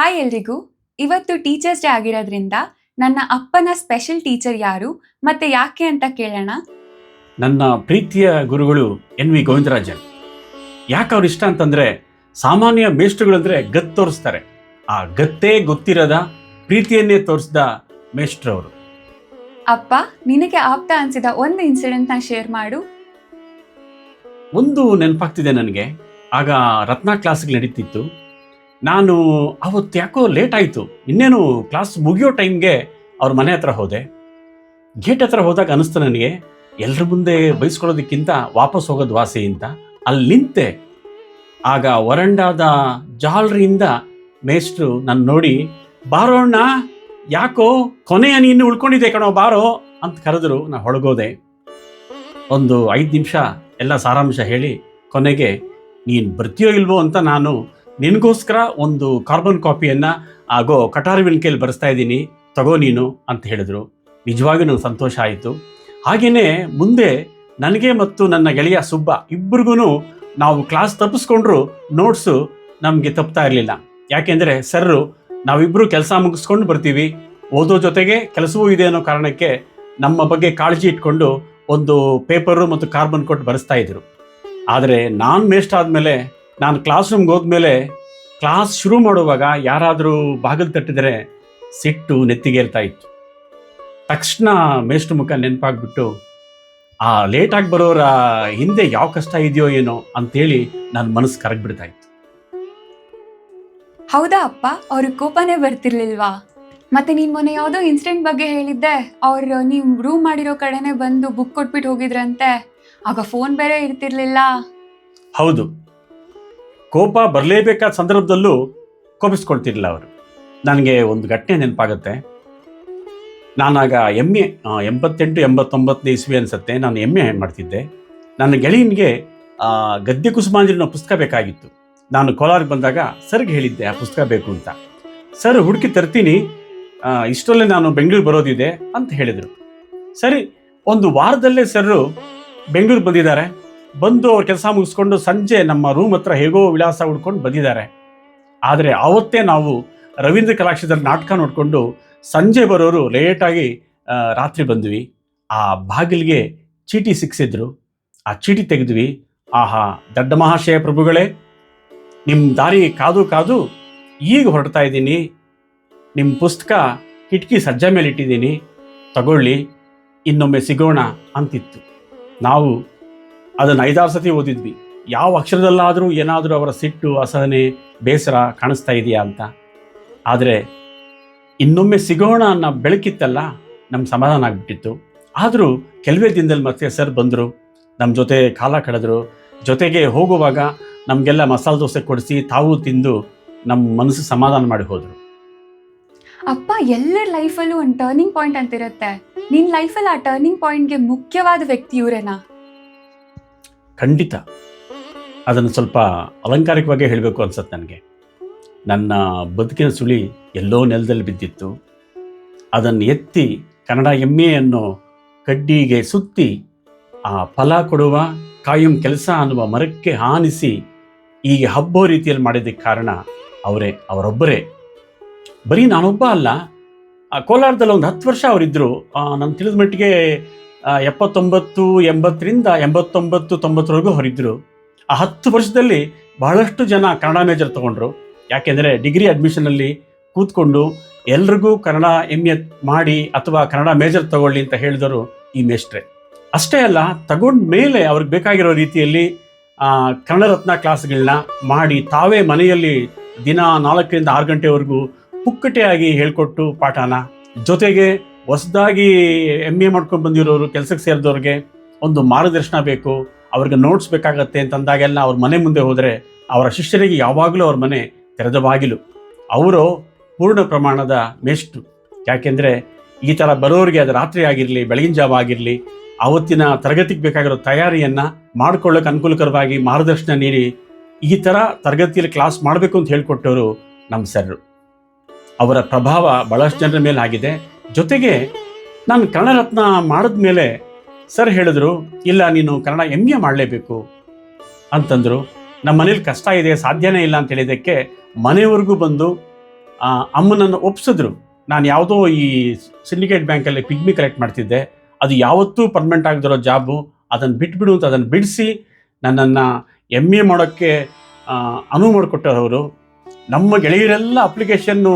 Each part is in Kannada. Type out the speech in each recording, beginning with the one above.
ಹಾಯ್ ಎಲ್ರಿಗೂ. ಇವತ್ತು ಟೀಚರ್ಸ್ ಡೇ ಆಗಿರೋದ್ರಿಂದ ನನ್ನ ಅಪ್ಪನ ಸ್ಪೆಷಲ್ ಟೀಚರ್ ಯಾರು ಮತ್ತೆ ಯಾಕೆ ಅಂತ ಕೇಳೋಣ. ನನ್ನ ಪ್ರೀತಿಯ ಗುರುಗಳು ಎನ್ ವಿ ಗೋವಿಂದರಾಜನ್. ಯಾಕೆ ಅವ್ರು ಇಷ್ಟ ಅಂತಂದ್ರೆ ಸಾಮಾನ್ಯ ಮೇಷ್ಟ್ರುಗಳಂದ್ರೆ ಗತ್ ತೋರಿಸ್ತಾರೆ. ಆ ಗತ್ತೇ ಗೊತ್ತಿರದ ಪ್ರೀತಿಯನ್ನೇ ತೋರಿಸಿದ ಮೇಷ್ಟ್ರವರು. ಅಪ್ಪ ನಿನಗೆ ಆಪ್ತ ಅನ್ಸಿದ ಒಂದು ಇನ್ಸಿಡೆಂಟ್ನ ಶೇರ್ ಮಾಡು. ಒಂದು ನೆನಪಾಗ್ತಿದೆ ನನಗೆ. ಆಗ ರತ್ನ ಕ್ಲಾಸ್ಗೆ ನಡೀತಿತ್ತು. ನಾನು ಅವತ್ತು ಯಾಕೋ ಲೇಟ್ ಆಯಿತು. ಇನ್ನೇನು ಕ್ಲಾಸ್ ಮುಗಿಯೋ ಟೈಮ್ಗೆ ಅವ್ರ ಮನೆ ಹತ್ರ ಹೋದೆ. ಗೇಟ್ ಹತ್ರ ಹೋದಾಗ ಅನಿಸ್ತು ನನಗೆ ಎಲ್ಲರ ಮುಂದೆ ಬೈಸ್ಕೊಳ್ಳೋದಕ್ಕಿಂತ ವಾಪಸ್ ಹೋಗೋದು ವಾಸಿ ಅಂತ. ಅಲ್ಲಿ ನಿಂತೆ. ಆಗ ವರಂಡಾದ ಜಾಲರಿಯಿಂದ ಮೇಷ್ಟ್ರು ನನ್ನ ನೋಡಿ, ಬಾರೋ ಅಣ್ಣ, ಯಾಕೋ ಕೊನೆಯ ನೀನು ಉಳ್ಕೊಂಡಿದ್ದೆ ಕಣೋ, ಬಾರೋ ಅಂತ ಕರೆದ್ರು. ನಾನು ಹೊಳಗೋದೆ. ಒಂದು ಐದು ನಿಮಿಷ ಎಲ್ಲ ಸಾರಾಂಶ ಹೇಳಿ, ಕೊನೆಗೆ ನೀನು ಬರ್ತೀಯೋ ಇಲ್ವೋ ಅಂತ ನಾನು ನಿನಗೋಸ್ಕರ ಒಂದು ಕಾರ್ಬನ್ ಕಾಪಿಯನ್ನು ಆಗೋ ಕಟಾರ್ ವಿಲ್ಕೆಯಲ್ಲಿ ಬರೆಸ್ತಾ ಇದ್ದೀನಿ. ತಗೋ ನೀನು ಅಂತ ಹೇಳಿದ್ರು. ನಿಜವಾಗಿ ನನಗೆ ಸಂತೋಷ ಆಯಿತು. ಹಾಗೆಯೇ ಮುಂದೆ ನನಗೆ ಮತ್ತು ನನ್ನ ಗೆಳೆಯ ಸುಬ್ಬ ಇಬ್ಬರಿಗೂ ನಾವು ಕ್ಲಾಸ್ ತಪ್ಪಿಸ್ಕೊಂಡ್ರು ನೋಟ್ಸು ನಮಗೆ ತಪ್ತಾ ಇರಲಿಲ್ಲ. ಯಾಕೆಂದರೆ ಸರ್ರು ನಾವಿಬ್ಬರು ಕೆಲಸ ಮುಗಿಸ್ಕೊಂಡು ಬರ್ತೀವಿ. ಓದೋ ಜೊತೆಗೆ ಕೆಲಸವೂ ಇದೆ ಅನ್ನೋ ಕಾರಣಕ್ಕೆ ನಮ್ಮ ಬಗ್ಗೆ ಕಾಳಜಿ ಇಟ್ಕೊಂಡು ಒಂದು ಪೇಪರು ಮತ್ತು ಕಾರ್ಬನ್ ಕೊಟ್ಟು ಬರೆಸ್ತಾ ಇದ್ರು. ಆದರೆ ನಾನು ಮೇಸ್ಟ್ ಆದಮೇಲೆ ನಾನು ಕ್ಲಾಸ್ ರೂಮ್ಗೆ ಹೋದ್ಮೇಲೆ ಕ್ಲಾಸ್ ಶುರು ಮಾಡುವಾಗ ಯಾರಾದರೂ ಬಾಗಿಲು ತಟ್ಟಿದರೆ ಸಿಟ್ಟು ನೆತ್ತಿಗೇರ್ತಾ ಇತ್ತು. ತಕ್ಷಣ ಮೇಷ್ಟ್ರ ಮುಖ ನೆನಪಾಗ್ಬಿಟ್ಟು ಆ ಲೇಟಾಗಿ ಬರೋರ ಹಿಂದೆ ಯಾವ ಕಷ್ಟ ಇದೆಯೋ ಏನೋ ಅಂತೇಳಿ ನನ್ನ ಮನಸ್ಸು ಕರಗ್ಬಿಡ್ತಾ ಇತ್ತು. ಹೌದಾ ಅಪ್ಪ ಅವ್ರಿಗೆ ಕೋಪನೇ ಬರ್ತಿರ್ಲಿಲ್ವಾ? ಮತ್ತೆ ನೀನ್ ಮೊನ್ನೆ ಯಾವುದೋ ಇನ್ಸಿಡೆಂಟ್ ಬಗ್ಗೆ ಹೇಳಿದ್ದೆ ಅವ್ರು ನೀವು ರೂಮ್ ಮಾಡಿರೋ ಕಡೆನೆ ಬಂದು ಬುಕ್ ಕೊಟ್ಬಿಟ್ಟು ಹೋಗಿದ್ರಂತೆ. ಆಗ ಫೋನ್ ಬೇರೆ ಇರ್ತಿರ್ಲಿಲ್ಲ. ಹೌದು. ಕೋಪ ಬರಲೇಬೇಕಾದ ಸಂದರ್ಭದಲ್ಲೂ ಕೋಪಿಸ್ಕೊಳ್ತಿರ್ಲಿಲ್ಲ ಅವರು. ನನಗೆ ಒಂದು ಘಟನೆ ನೆನಪಾಗುತ್ತೆ. ನಾನಾಗ ಎಂ ಎ ಎಂಬತ್ತೆಂಟು, ಎಂಬತ್ತೊಂಬತ್ತನೇ ಇಸ್ವಿ ಅನಿಸುತ್ತೆ. ನಾನು ಎಂ ಎ ಮಾಡ್ತಿದ್ದೆ. ನನ್ನ ಗೆಳೆಯನಿಗೆ ಗದ್ದೆ ಅನ್ನೋ ಪುಸ್ತಕ ಬೇಕಾಗಿತ್ತು. ನಾನು ಕೋಲಾರಿಗೆ ಬಂದಾಗ, ಸರ್ಗೆ ಹೇಳಿದ್ದೆ, ಆ ಪುಸ್ತಕ ಬೇಕು ಅಂತ. ಸರ್, ಹುಡುಕಿ ತರ್ತೀನಿ. ಇಷ್ಟರಲ್ಲೇ ನಾನು ಬೆಂಗಳೂರು ಬರೋದಿದೆ ಅಂತ ಹೇಳಿದರು. ಸರಿ, ಒಂದು ವಾರದಲ್ಲೇ ಸರ್ರು ಬೆಂಗಳೂರು ಬಂದಿದ್ದಾರೆ. ಬಂದು ಅವ್ರ ಕೆಲಸ ಮುಗಿಸ್ಕೊಂಡು ಸಂಜೆ ನಮ್ಮ ರೂಮ್ ಹತ್ರ ಹೇಗೋ ವಿಳಾಸ ಹುಡ್ಕೊಂಡು ಬಂದಿದ್ದಾರೆ. ಆದರೆ ಆವತ್ತೇ ನಾವು ರವೀಂದ್ರ ಕಲಾಕ್ಷೇತ್ರ ನಾಟಕ ನೋಡಿಕೊಂಡು ಸಂಜೆ ಬರೋರು ಲೇಟಾಗಿ ರಾತ್ರಿ ಬಂದ್ವಿ. ಆ ಬಾಗಿಲಿಗೆ ಚೀಟಿ ಸಿಕ್ಸಿದ್ರು. ಆ ಚೀಟಿ ತೆಗೆದ್ವಿ. ಆಹಾ, ದಡ್ಡ ಮಹಾಶಯ ಪ್ರಭುಗಳೇ ನಿಮ್ಮ ದಾರಿ ಕಾದು ಕಾದು ಈಗ ಹೊರಡ್ತಾ ಇದ್ದೀನಿ. ನಿಮ್ಮ ಪುಸ್ತಕ ಕಿಟಕಿ ಸಜ್ಜೆ ಮೇಲೆ ಇಟ್ಟಿದ್ದೀನಿ ತಗೊಳ್ಳಿ, ಇನ್ನೊಮ್ಮೆ ಸಿಗೋಣ ಅಂತಿತ್ತು. ನಾವು ಅದನ್ನು ಐದಾರು ಸತಿ ಓದಿದ್ವಿ. ಯಾವ ಅಕ್ಷರದಲ್ಲಾದರೂ ಏನಾದರೂ ಅವರ ಸಿಟ್ಟು, ಅಸಹನೆ, ಬೇಸರ ಕಾಣಿಸ್ತಾ ಇದೆಯಾ ಅಂತ? ಆದರೆ ಇನ್ನೊಮ್ಮೆ ಸಿಗೋಣ ಅನ್ನೋ ಬೆಳಕಿತ್ತಲ್ಲ ನಮ್ಮ ಸಮಾಧಾನ ಆಗಿಬಿಟ್ಟಿತ್ತು. ಆದರೂ ಕೆಲವೇ ದಿನದಲ್ಲಿ ಮತ್ತೆ ಸರ್ ಬಂದರು ನಮ್ಮ ಜೊತೆ ಕಾಲ ಕಳೆದ್ರು. ಜೊತೆಗೆ ಹೋಗುವಾಗ ನಮಗೆಲ್ಲ ಮಸಾಲೆ ದೋಸೆ ಕೊಡಿಸಿ ತಾವು ತಿಂದು ನಮ್ಮ ಮನಸ್ಸು ಸಮಾಧಾನ ಮಾಡಿ ಹೋದರು. ಅಪ್ಪ, ಎಲ್ಲರ ಲೈಫಲ್ಲೂ ಒಂದು ಟರ್ನಿಂಗ್ ಪಾಯಿಂಟ್ ಅಂತಿರುತ್ತೆ. ನಿನ್ನ ಲೈಫಲ್ಲಿ ಆ ಟರ್ನಿಂಗ್ ಪಾಯಿಂಟ್ಗೆ ಮುಖ್ಯವಾದ ವ್ಯಕ್ತಿ ಇವರೇನಾ? ಖಂಡಿತ. ಅದನ್ನು ಸ್ವಲ್ಪ ಅಲಂಕಾರಿಕವಾಗಿ ಹೇಳಬೇಕು ಅನ್ಸತ್ತೆ ನನಗೆ. ನನ್ನ ಬದುಕಿನ ಸುಳಿ ಎಲ್ಲೋ ನೆಲದಲ್ಲಿ ಬಿದ್ದಿತ್ತು. ಅದನ್ನು ಎತ್ತಿ ಕನ್ನಡ ಎಮ್ಮೆ ಅನ್ನೋ ಕಡ್ಡಿಗೆ ಸುತ್ತಿ ಆ ಫಲ ಕೊಡುವ, ಕಾಯಂ ಕೆಲಸ ಅನ್ನುವ ಮರಕ್ಕೆ ಹಾನಿಸಿ ಹೀಗೆ ಹಬ್ಬೋ ರೀತಿಯಲ್ಲಿ ಮಾಡಿದ್ದಕ್ಕೆ ಕಾರಣ ಅವರೇ, ಅವರೊಬ್ಬರೇ. ಬರೀ ನಾನೊಬ್ಬ ಅಲ್ಲ, ಆ ಕೋಲಾರದಲ್ಲಿ ಒಂದು ಹತ್ತು ವರ್ಷ ಅವರಿದ್ದರು. ನಾನು ತಿಳಿದ ಮಟ್ಟಿಗೆ ಎಪ್ಪತ್ತೊಂಬತ್ತು, ಎಂಬತ್ತರಿಂದ ಎಂಬತ್ತೊಂಬತ್ತು, ತೊಂಬತ್ತರವರೆಗೂ ಹೊರಿದ್ರು. ಆ ಹತ್ತು ವರ್ಷದಲ್ಲಿ ಬಹಳಷ್ಟು ಜನ ಕನ್ನಡ ಮೇಜರ್ ತಗೊಂಡ್ರು. ಯಾಕೆಂದರೆ ಡಿಗ್ರಿ ಅಡ್ಮಿಷನಲ್ಲಿ ಕೂತ್ಕೊಂಡು ಎಲ್ರಿಗೂ ಕನ್ನಡ ಎಂ ಎ ಮಾಡಿ ಅಥವಾ ಕನ್ನಡ ಮೇಜರ್ ತಗೊಳ್ಳಿ ಅಂತ ಹೇಳಿದರು ಈ ಮೇಷ್ಟ್ರೆ. ಅಷ್ಟೇ ಅಲ್ಲ, ತಗೊಂಡ ಮೇಲೆ ಅವ್ರಿಗೆ ಬೇಕಾಗಿರೋ ರೀತಿಯಲ್ಲಿ ಕನ್ನಡ ರತ್ನ ಕ್ಲಾಸ್ಗಳನ್ನ ಮಾಡಿ ತಾವೇ ಮನೆಯಲ್ಲಿ ದಿನ ನಾಲ್ಕರಿಂದ ಆರು ಗಂಟೆವರೆಗೂ ಪುಕ್ಕಟೆಯಾಗಿ ಹೇಳ್ಕೊಟ್ಟು ಪಾಠನ ಜೊತೆಗೆ ಹೊಸದಾಗಿ ಎಂ ಎ ಮಾಡ್ಕೊಂಡು ಬಂದಿರೋರು ಕೆಲಸಕ್ಕೆ ಸೇರಿದವ್ರಿಗೆ ಒಂದು ಮಾರ್ಗದರ್ಶನ ಬೇಕು, ಅವ್ರಿಗೆ ನೋಟ್ಸ್ ಬೇಕಾಗತ್ತೆ ಅಂತಂದಾಗೆಲ್ಲ ಅವ್ರ ಮನೆ ಮುಂದೆ ಹೋದರೆ ಅವರ ಶಿಷ್ಯರಿಗೆ ಯಾವಾಗಲೂ ಅವ್ರ ಮನೆ ತೆರೆದ ಬಾಗಿಲು. ಅವರು ಪೂರ್ಣ ಪ್ರಮಾಣದ ಮೇಷ್ಟ್ರು. ಯಾಕೆಂದರೆ ಈ ಥರ ಬರೋರಿಗೆ ಅದು ರಾತ್ರಿ ಆಗಿರಲಿ, ಬೆಳಗಿನ ಜಾವ ಆಗಿರಲಿ, ಅವತ್ತಿನ ತರಗತಿಗೆ ಬೇಕಾಗಿರೋ ತಯಾರಿಯನ್ನು ಮಾಡ್ಕೊಳ್ಳೋಕೆ ಅನುಕೂಲಕರವಾಗಿ ಮಾರ್ಗದರ್ಶನ ನೀಡಿ ಈ ಥರ ತರಗತಿಯಲ್ಲಿ ಕ್ಲಾಸ್ ಮಾಡಬೇಕು ಅಂತ ಹೇಳಿಕೊಟ್ಟವರು ನಮ್ಮ ಸರ್ರು. ಅವರ ಪ್ರಭಾವ ಭಾಳಷ್ಟು ಜನರ ಮೇಲೆ ಆಗಿದೆ. ಜೊತೆಗೆ ನಾನು ಕನ್ನಡ ರತ್ನ ಮಾಡಿದ್ಮೇಲೆ ಸರ್ ಹೇಳಿದ್ರು, ಇಲ್ಲ, ನೀನು ಕನ್ನಡ ಎಂ ಎ ಮಾಡಲೇಬೇಕು. ಅಂತಂದರು. ನಮ್ಮ ಮನೇಲಿ ಕಷ್ಟ ಇದೆ, ಸಾಧ್ಯನೇ ಇಲ್ಲ ಅಂತ ಹೇಳಿದ್ದಕ್ಕೆ ಮನೆಯವರೆಗೂ ಬಂದು ಅಮ್ಮನನ್ನು ಒಪ್ಪಿಸಿದ್ರು ನಾನು ಯಾವುದೋ ಈ ಸಿಂಡಿಕೇಟ್ ಬ್ಯಾಂಕಲ್ಲಿ ಪಿಗ್ಮಿ ಕಲೆಕ್ಟ್ ಮಾಡ್ತಿದ್ದೆ. ಅದು ಯಾವತ್ತೂ ಪರ್ಮನೆಂಟ್ ಆಗದಿರೋ ಜಾಬು. ಅದನ್ನು ಬಿಟ್ಬಿಡು ಅಂತ ಅದನ್ನು ಬಿಡಿಸಿ ನನ್ನನ್ನು ಎಂ ಎ ಮಾಡೋಕ್ಕೆ ಅನುವು ಮಾಡಿಕೊಟ್ಟವರು ನಮ್ಮ ಗೆಳೆಯರೆಲ್ಲ ಅಪ್ಲಿಕೇಶನ್ನು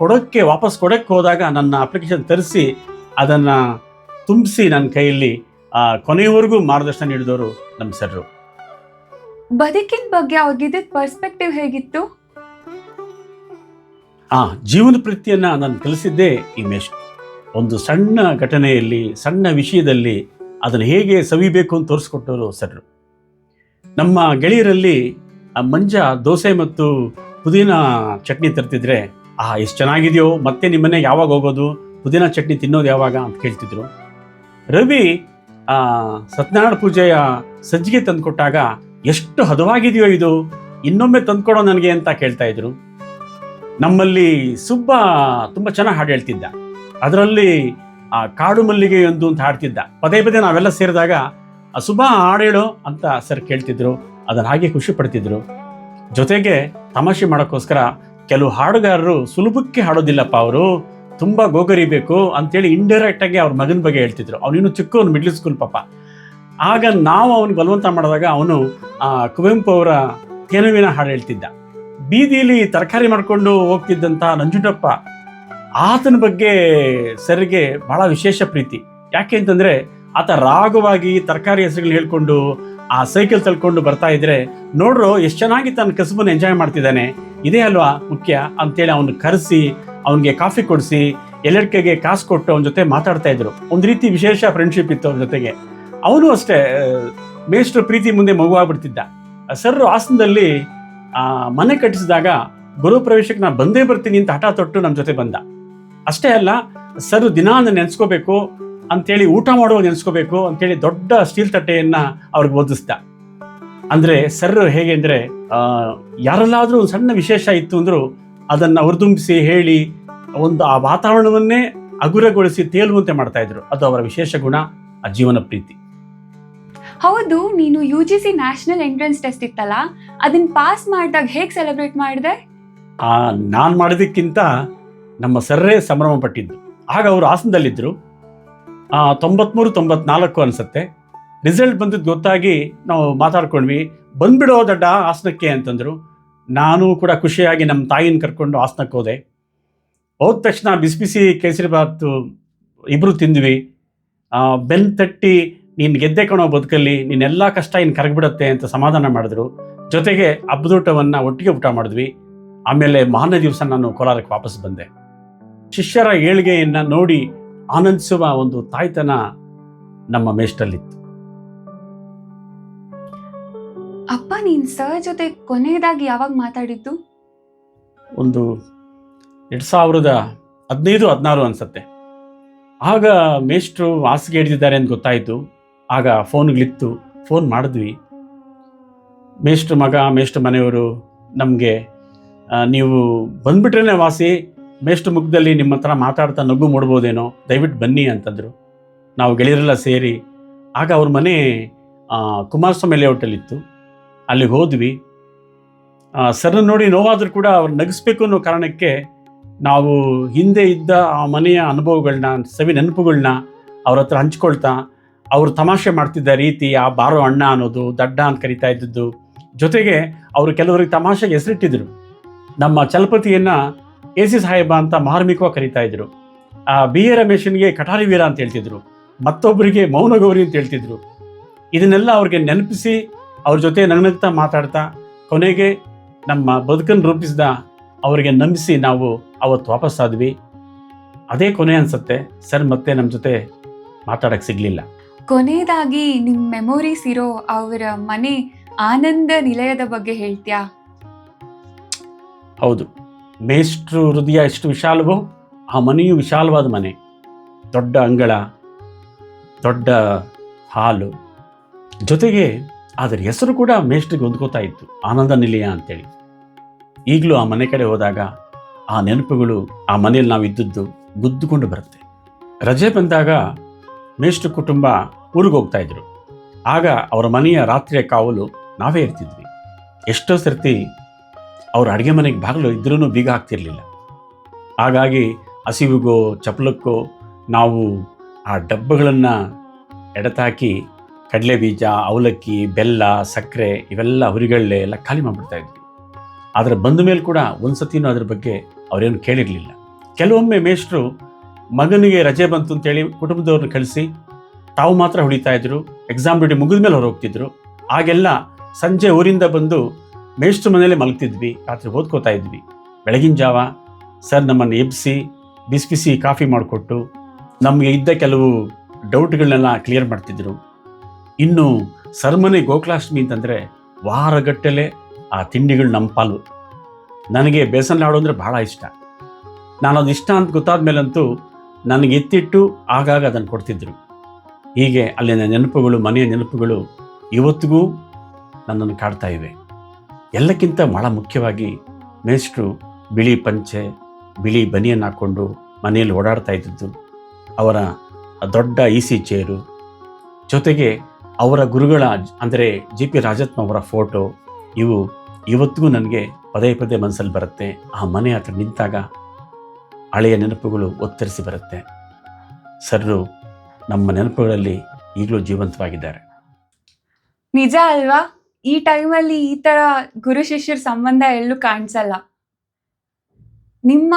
ಕೊಡೋಕ್ಕೆ ವಾಪಸ್ ಕೊಡೋಕ್ಕೆ ಹೋದಾಗ ನನ್ನ ಅಪ್ಲಿಕೇಶನ್ ತರಿಸಿ ಅದನ್ನು ತುಂಬಿಸಿ ನನ್ನ ಕೈಯಲ್ಲಿ ಆ, ಕೊನೆಯವರೆಗೂ ಮಾರ್ಗದರ್ಶನ ನೀಡಿದವರು ನಮ್ಮ ಸರ್ರು. ಬದುಕಿನ ಬಗ್ಗೆ ಅವ್ರಿಗಿದ್ದ ಪರ್ಸ್ಪೆಕ್ಟಿವ್ ಹೇಗಿತ್ತು? ಆ ಜೀವನ ಪ್ರೀತಿಯನ್ನು ನಾನು ಕಲಿಸಿದ್ದೇ ಈ ಮೇಷ್. ಒಂದು ಸಣ್ಣ ಘಟನೆಯಲ್ಲಿ ಸಣ್ಣ ವಿಷಯದಲ್ಲಿ ಅದನ್ನು ಹೇಗೆ ಸವಿಬೇಕು ಅಂತ ತೋರಿಸ್ಕೊಟ್ಟವರು ಸರ್ರು. ನಮ್ಮ ಗೆಳೆಯರಲ್ಲಿ ಆ ಮಂಜ ದೋಸೆ ಮತ್ತು ಪುದೀನ ಚಟ್ನಿ ತರ್ತಿದ್ರೆ ಆ ಎಷ್ಟು ಚೆನ್ನಾಗಿದೆಯೋ, ಮತ್ತೆ ನಿಮ್ಮನೆ ಯಾವಾಗ ಹೋಗೋದು? ಪುದೀನ ಚಟ್ನಿ ತಿನ್ನೋದು ಯಾವಾಗ? ಅಂತ ಕೇಳ್ತಿದ್ರು. ರವಿ ಸತ್ಯನಾರಾಯಣ ಪೂಜೆಯ ಸಜ್ಜಿಗೆ ತಂದುಕೊಟ್ಟಾಗ, ಎಷ್ಟು ಹದವಾಗಿದೆಯೋ ಇದು? ಇನ್ನೊಮ್ಮೆ ತಂದ್ಕೊಡೋ ನನಗೆ ಅಂತ ಕೇಳ್ತಾ ಇದ್ರು. ನಮ್ಮಲ್ಲಿ ಸುಬ್ಬ ತುಂಬ ಚೆನ್ನಾಗಿ ಹಾಡು ಹೇಳ್ತಿದ್ದ. ಅದರಲ್ಲಿ, ಆ, ಕಾಡು ಮಲ್ಲಿಗೆ ಎಂದು ಅಂತ ಹಾಡ್ತಿದ್ದ. ಪದೇ ಪದೇ ನಾವೆಲ್ಲ ಸೇರಿದಾಗ, ಆ, ಸುಬ್ಬ ಹಾಡೇಳು ಅಂತ ಸರ್ ಕೇಳ್ತಿದ್ರು. ಅದನ್ನ ಹಾಗೆ ಖುಷಿ ಪಡ್ತಿದ್ರು. ಜೊತೆಗೆ ತಮಾಷೆ ಮಾಡೋಕ್ಕೋಸ್ಕರ ಕೆಲವು ಹಾಡುಗಾರರು ಸುಲಭಕ್ಕೆ ಹಾಡೋದಿಲ್ಲಪ್ಪ ಅವರು. ತುಂಬ ಗೋಗರಿಬೇಕು ಅಂತೇಳಿ ಇಂಡೈರೆಕ್ಟ್ ಆಗಿ ಅವ್ರ ಮಗನ ಬಗ್ಗೆ ಹೇಳ್ತಿದ್ರು. ಅವನಿನ್ನು ಚಿಕ್ಕವನು ಮಿಡ್ಲ್ ಸ್ಕೂಲ್ ಪಾಪ. ಆಗ ನಾವು ಅವನಿಗೆ ಬಲವಂತ ಮಾಡಿದಾಗ ಅವನು, ಆ, ಕುವೆಂಪು ಅವರ ತೇನುವಿನ ಹಾಡು ಹೇಳ್ತಿದ್ದ. ಬೀದಿಲಿ ತರಕಾರಿ ಮಾಡ್ಕೊಂಡು ಹೋಗ್ತಿದ್ದಂಥ ನಂಜುಂಡಪ್ಪ, ಆತನ ಬಗ್ಗೆ ಸರಿಗೆ ಬಹಳ ವಿಶೇಷ ಪ್ರೀತಿ. ಯಾಕೆ ಅಂತಂದ್ರೆ, ಆತ ರಾಗವಾಗಿ ತರಕಾರಿ ಹೆಸರುಗಳು ಹೇಳ್ಕೊಂಡು, ಆ ಸೈಕಲ್ ತಳ್ಕೊಂಡು ಬರ್ತಾ ಇದ್ರೆ ನೋಡ್ರು, ಎಷ್ಟು ಚೆನ್ನಾಗಿ ತನ್ನ ಕಸುಬನ್ನು ಎಂಜಾಯ್ ಮಾಡ್ತಿದ್ದಾನೆ. ಇದೇ ಅಲ್ವಾ ಮುಖ್ಯ ಅಂತೇಳಿ ಅವನು ಕರೆಸಿ ಅವನಿಗೆ ಕಾಫಿ ಕೊಡಿಸಿ ಎಲ್ಲರಿಗೆ ಕಾಸು ಕೊಟ್ಟು ಅವನ ಜೊತೆ ಮಾತಾಡ್ತಾ ಇದ್ರು. ಒಂದು ರೀತಿ ವಿಶೇಷ ಫ್ರೆಂಡ್ಶಿಪ್ ಇತ್ತು ಅವ್ರ ಜೊತೆಗೆ. ಅವನು ಅಷ್ಟೇ ಮೇಷ್ಟ್ರ ಪ್ರೀತಿ ಮುಂದೆ ಮಗುವಾಗ್ಬಿಡ್ತಿದ್ದ. ಸರ್ ಹಾಸನದಲ್ಲಿ ಆ, ಮನೆ ಕಟ್ಟಿಸಿದಾಗ ಗುರು ಪ್ರವೇಶಕ್ಕೆ ನಾನು ಬಂದೇ ಬರ್ತೀನಿ ಅಂತ ಹಠ ತೊಟ್ಟು ನಮ್ಮ ಜೊತೆ ಬಂದ. ಅಷ್ಟೇ ಅಲ್ಲ ಸರ್ ದಿನ ನಾನು ನೆನೆಸ್ಕೋಬೇಕು ಅಂತೇಳಿ ಊಟ ಮಾಡುವಾಗ ನೆನೆಸ್ಕೋಬೇಕು ಅಂತೇಳಿ ದೊಡ್ಡ ಸ್ಟೀಲ್ ತಟ್ಟೆಯನ್ನು ಅವ್ರಿಗೆ ಓದಿಸ್ದ ಅಂದ್ರೆ ಸರ್ ಹೇಗೆ ಅಂದ್ರೆ ಯಾರಲ್ಲಾದರೂ ಒಂದು ಸಣ್ಣ ವಿಶೇಷ ಇತ್ತು ಅಂದ್ರು ಅದನ್ನ ಹೊರದುಂಬಿಸಿ ಹೇಳಿ ಒಂದು ಆ ವಾತಾವರಣವನ್ನೇ ಹಗುರಗೊಳಿಸಿ ತೇಲುವಂತೆ ಮಾಡ್ತಾ ಇದ್ರು. ಅದು ಅವರ ವಿಶೇಷ ಗುಣ ಆ ಜೀವನ ಪ್ರೀತಿ. ಹೌದು ನೀನು U G C national entrance test ಇತ್ತಲ್ಲ ಅದನ್ನ ಪಾಸ್ ಮಾಡಿದಾಗ ಹೇಗೆ ಸೆಲೆಬ್ರೇಟ್ ಮಾಡಿದೆ? ಆ ನಾನು ಮಾಡಿದಕ್ಕಿಂತ ನಮ್ಮ ಸರ್ರೇ ಸಂಭ್ರಮ ಪಟ್ಟಿದ್ದು ಆಗ ಅವರು ಹಾಸನದಲ್ಲಿದ್ದರು ತೊಂಬತ್ಮೂರು ತೊಂಬತ್ನಾಲ್ಕು ಅನಿಸುತ್ತೆ. ರಿಸಲ್ಟ್ ಬಂದಿದ್ದು ಗೊತ್ತಾಗಿ ನಾವು ಮಾತಾಡ್ಕೊಂಡ್ವಿ. ಬಂದ್ಬಿಡೋ ದಡ್ಡ ಹಾಸನಕ್ಕೆ ಅಂತಂದರು. ನಾನು ಕೂಡ ಖುಷಿಯಾಗಿ ನಮ್ಮ ತಾಯಿನ ಕರ್ಕೊಂಡು ಹಾಸನಕ್ಕೆ ಹೋದೆ. ಹೋದ ತಕ್ಷಣ ಬಿಸಿ ಬಿಸಿ ಕೇಸರಿ ಬಾತು ಇಬ್ಬರು ತಿಂದ್ವಿ. ಬೆನ್ ತಟ್ಟಿ, ನೀನು ಗೆದ್ದೆ ಕಣೋ ಬದುಕಲ್ಲಿ ನೀನೆಲ್ಲ ಕಷ್ಟ ಇನ್ನು ಕರಗ್ಬಿಡತ್ತೆ ಅಂತ ಸಮಾಧಾನ ಮಾಡಿದ್ರು. ಜೊತೆಗೆ ಹಬ್ಬದೂಟವನ್ನು ಒಟ್ಟಿಗೆ ಊಟ ಮಾಡಿದ್ವಿ. ಆಮೇಲೆ ಮಹಾನ ದಿವಸ ನಾನು ಕೋಲಾರಕ್ಕೆ ವಾಪಸ್ ಬಂದೆ. ಶಿಷ್ಯರ ಏಳಿಗೆಯನ್ನು ನೋಡಿ ಆನಂದಿಸುವ ಒಂದು ತಾಯ್ತನ ನಮ್ಮ ಮೇಷ್ಟಲ್ಲಿತ್ತು ಅಪ್ಪ, ನೀನ್ ಸರ್ ಜೊತೆ ಕೊನೆಯದಾಗಿ ಯಾವಾಗ ಮಾತಾಡಿದ್ದು? ಒಂದು ಎರಡು ಸಾವಿರದ ಹದಿನೈದು, ಹದಿನಾರು ಅನ್ಸತ್ತೆ. ಆಗ ಮೇಷ್ಟ್ರು ಹಾಸಿಗೆ ಹಿಡಿದಿದ್ದಾರೆ ಅಂತ ಗೊತ್ತಾಯಿತು. ಆಗ ಫೋನ್ಗಳಿತ್ತು ಫೋನ್ ಮಾಡಿದ್ವಿ. ಮೇಷ್ಟ್ರ ಮಗ, ಮೇಷ್ಟ್ರ ಮನೆಯವರು ನಮಗೆ ನೀವು ಬಂದ್ಬಿಟ್ರೇ ವಾಸಿ, ಮೇಷ್ಟ್ರ ಮುಖದಲ್ಲಿ ನಿಮ್ಮ ಹತ್ರ ಮಾತಾಡ್ತಾ ನಗು ಮೂಡ್ಬೋದೇನೋ, ದಯವಿಟ್ಟು ಬನ್ನಿ ಅಂತಂದರು. ನಾವು ಗೆಳೆಯರೆಲ್ಲ ಸೇರಿ, ಆಗ ಅವ್ರ ಮನೆ ಕುಮಾರಸ್ವಾಮಿ ಲೇಔಟಲ್ಲಿತ್ತು ಅಲ್ಲಿಗೆ ಹೋದ್ವಿ. ಸರ್ ನೋಡಿ ನೋವಾದರೂ ಕೂಡ ಅವ್ರು ನಗಿಸ್ಬೇಕು ಅನ್ನೋ ಕಾರಣಕ್ಕೆ ನಾವು ಹಿಂದೆ ಇದ್ದ ಆ ಮನೆಯ ಅನುಭವಗಳನ್ನ ಸವಿ ನೆನಪುಗಳನ್ನ ಅವ್ರ ಹತ್ರ ಹಂಚ್ಕೊಳ್ತಾ ಅವರು ತಮಾಷೆ ಮಾಡ್ತಿದ್ದ ರೀತಿ ಆ ಬಾರೋ ಅಣ್ಣ ಅನ್ನೋದು, ದಡ್ಡ ಅಂತ ಕರಿತಾ ಇದ್ದದ್ದು. ಜೊತೆಗೆ ಅವರು ಕೆಲವರಿಗೆ ತಮಾಷೆಗೆ ಹೆಸರಿಟ್ಟಿದ್ರು. ನಮ್ಮ ಚಲಪತಿಯನ್ನು ಎ ಸಿ ಸಾಹೇಬ ಅಂತ ಮಾರ್ಮಿಕವಾಗಿ ಕರಿತಾ ಇದ್ರು. ಆ ಬಿ ಎ ರಮೇಶನ್ಗೆ ಕಟಾರಿ ವೀರ ಅಂತ ಹೇಳ್ತಿದ್ರು. ಮತ್ತೊಬ್ಬರಿಗೆ ಮೌನಗೌರಿ ಅಂತ ಹೇಳ್ತಿದ್ರು. ಇದನ್ನೆಲ್ಲ ಅವ್ರಿಗೆ ನೆನಪಿಸಿ ಅವ್ರ ಜೊತೆ ನಗ್ನಗ್ತಾ ಮಾತಾಡ್ತಾ ಕೊನೆಗೆ ನಮ್ಮ ಬದುಕನ್ನು ರೂಪಿಸಿದ ಅವರಿಗೆ ನಂಬಿಸಿ ನಾವು ಅವತ್ತು ವಾಪಸ್ಸಾದ್ವಿ ಅದೇ ಕೊನೆ ಅನ್ಸುತ್ತೆ. ಸರ್ ಮತ್ತೆ ನಮ್ಮ ಜೊತೆ ಮಾತಾಡಕ್ಕೆ ಸಿಗಲಿಲ್ಲ. ಕೊನೆಯದಾಗಿ ನಿಮ್ಮ ಮೆಮೊರೀಸ್ ಇರೋ ಅವರ ಮನೆ ಆನಂದ ನಿಲಯದ ಬಗ್ಗೆ ಹೇಳ್ತೀಯಾ? ಹೌದು. ಮೇಷ್ಟ್ರು ಹೃದಯ ಎಷ್ಟು ವಿಶಾಲವೋ ಆ ಮನೆಯು ವಿಶಾಲವಾದ ಮನೆ. ದೊಡ್ಡ ಅಂಗಳ ದೊಡ್ಡ ಹಾಲು. ಜೊತೆಗೆ ಅದರ ಹೆಸರು ಕೂಡ ಮೇಷ್ಟ್ರಿಗೆ ಹೊಂದ್ಕೋತಾ ಇತ್ತು. ಆನಂದ ನಿಲಯ ಅಂತೇಳಿ. ಈಗಲೂ ಆ ಮನೆ ಕಡೆ ಹೋದಾಗ ಆ ನೆನಪುಗಳು ಆ ಮನೆಯಲ್ಲಿ ನಾವು ಇದ್ದದ್ದು ಗುದ್ದುಕೊಂಡು ಬರುತ್ತೆ. ರಜೆ ಬಂದಾಗ ಮೇಷ್ಟ್ರ ಕುಟುಂಬ ಊರಿಗೆ ಹೋಗ್ತಾ ಇದ್ರು. ಆಗ ಅವರ ಮನೆಯ ರಾತ್ರಿಯ ಕಾವಲು ನಾವೇ ಇರ್ತಿದ್ವಿ. ಎಷ್ಟೋ ಸರ್ತಿ ಅವ್ರ ಅಡುಗೆ ಮನೆಗೆ ಬಾಗಿಲು ಇದ್ರೂ ಬೀಗ ಹಾಕ್ತಿರ್ಲಿಲ್ಲ. ಹಾಗಾಗಿ ಹಸಿವಿಗೋ ಚಪಲಕ್ಕೋ ನಾವು ಆ ಡಬ್ಬಗಳನ್ನು ಎಡತಾಕಿ ಕಡಲೆ ಬೀಜ, ಅವಲಕ್ಕಿ, ಬೆಲ್ಲ, ಸಕ್ಕರೆ ಇವೆಲ್ಲ ಹುರಿಗಳ್ಳೆ ಎಲ್ಲ ಖಾಲಿ ಮಾಡಿಬಿಡ್ತಾ ಇದ್ವಿ. ಆದರೆ ಬಂದ ಮೇಲೆ ಕೂಡ ಒಂದು ಸತಿನೂ ಅದ್ರ ಬಗ್ಗೆ ಅವರೇನು ಕೇಳಿರಲಿಲ್ಲ. ಕೆಲವೊಮ್ಮೆ ಮೇಷ್ಟ್ರು ಮಗನಿಗೆ ರಜೆ ಬಂತು ಅಂತೇಳಿ ಕುಟುಂಬದವ್ರನ್ನ ಕಳಿಸಿ ತಾವು ಮಾತ್ರ ಹೊಡಿತಾ ಇದ್ರು ಎಕ್ಸಾಮ್ ಡ್ಯೂಟಿ ಮುಗಿದ ಮೇಲೆ ಹೊರ ಹೋಗ್ತಿದ್ರು. ಆಗೆಲ್ಲ ಸಂಜೆ ಊರಿಂದ ಬಂದು ಮೇಷ್ಟ್ರ ಮನೇಲೆ ಮಲಗ್ತಿದ್ವಿ, ರಾತ್ರಿ ಓದ್ಕೋತಾ ಇದ್ವಿ. ಬೆಳಗಿನ ಜಾವ ಸರ್ ನಮ್ಮನ್ನು ಎಬ್ಬಿಸಿ ಬಿಸಿ ಬಿಸಿ ಕಾಫಿ ಮಾಡಿಕೊಟ್ಟು ನಮಗೆ ಇದ್ದ ಕೆಲವು ಡೌಟ್ಗಳನ್ನೆಲ್ಲ ಕ್ಲಿಯರ್ ಮಾಡ್ತಿದ್ರು. ಇನ್ನು ಸರ್ಮನೆ ಗೋಕುಲಾಷ್ಟಮಿ ಅಂತಂದರೆ ವಾರಗಟ್ಟಲೆ ಆ ತಿಂಡಿಗಳು ನಮ್ಮ ಪಾಲು. ನನಗೆ ಬೇಸನ್ ಲಾಡು ಅಂದರೆ ಭಾಳ ಇಷ್ಟ. ನಾನು ಅದು ಇಷ್ಟ ಅಂತ ಗೊತ್ತಾದ ಮೇಲಂತೂ ನನಗೆ ಎತ್ತಿಟ್ಟು ಆಗಾಗ ಅದನ್ನು ಕೊಡ್ತಿದ್ದರು ಹೀಗೆ ಅಲ್ಲಿನ ನೆನಪುಗಳು, ಮನೆಯ ನೆನಪುಗಳು ಇವತ್ತಿಗೂ ನನ್ನನ್ನು ಕಾಡ್ತಾ ಇವೆ. ಎಲ್ಲಕ್ಕಿಂತ ಭಾಳ ಮುಖ್ಯವಾಗಿ ಮೇಷ್ಟ್ರು ಬಿಳಿ ಪಂಚೆ, ಬಿಳಿ ಬನಿಯನ್ನು ಹಾಕ್ಕೊಂಡು ಮನೆಯಲ್ಲಿ ಓಡಾಡ್ತಾ ಇದ್ದದ್ದು, ಅವರ ದೊಡ್ಡ ಇ ಸಿ ಚೇರು, ಜೊತೆಗೆ ಅವರ ಗುರುಗಳ ಅಂದರೆ ಜಿ ಪಿ ರಾಜತ್ಮ ಅವರ ಫೋಟೋ, ಇವು ಇವತ್ತಿಗೂ ನನಗೆ ಪದೇ ಪದೇ ಮನಸ್ಸಲ್ಲಿ ಬರುತ್ತೆ. ಆ ಮನೆ ಹತ್ರ ನಿಂತಾಗ ಹಳೆಯ ನೆನಪುಗಳು ಒತ್ತರಿಸಿ ಬರುತ್ತೆ. ಸರ್ರು, ನಮ್ಮ ನೆನಪುಗಳಲ್ಲಿ ಈಗಲೂ ಜೀವಂತವಾಗಿದ್ದಾರೆ. ನಿಜ ಅಲ್ವಾ? ಈ ಟೈಮಲ್ಲಿ ಈ ತರ ಗುರು ಶಿಷ್ಯರ ಸಂಬಂಧ ಎಲ್ಲೂ ಕಾಣಿಸಲ್ಲ. ನಿಮ್ಮ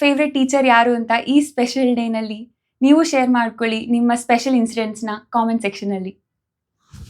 ಫೇವ್ರೆಟ್ ಟೀಚರ್ ಯಾರು ಅಂತ ಈ ಸ್ಪೆಷಲ್ ಡೇನಲ್ಲಿ ನೀವು ಶೇರ್ ಮಾಡ್ಕೊಳ್ಳಿ ನಿಮ್ಮ ಸ್ಪೆಷಲ್ ಇನ್ಸಿಡೆಂಟ್ಸ್ನ ಕಾಮೆಂಟ್ ಸೆಕ್ಷನಲ್ಲಿ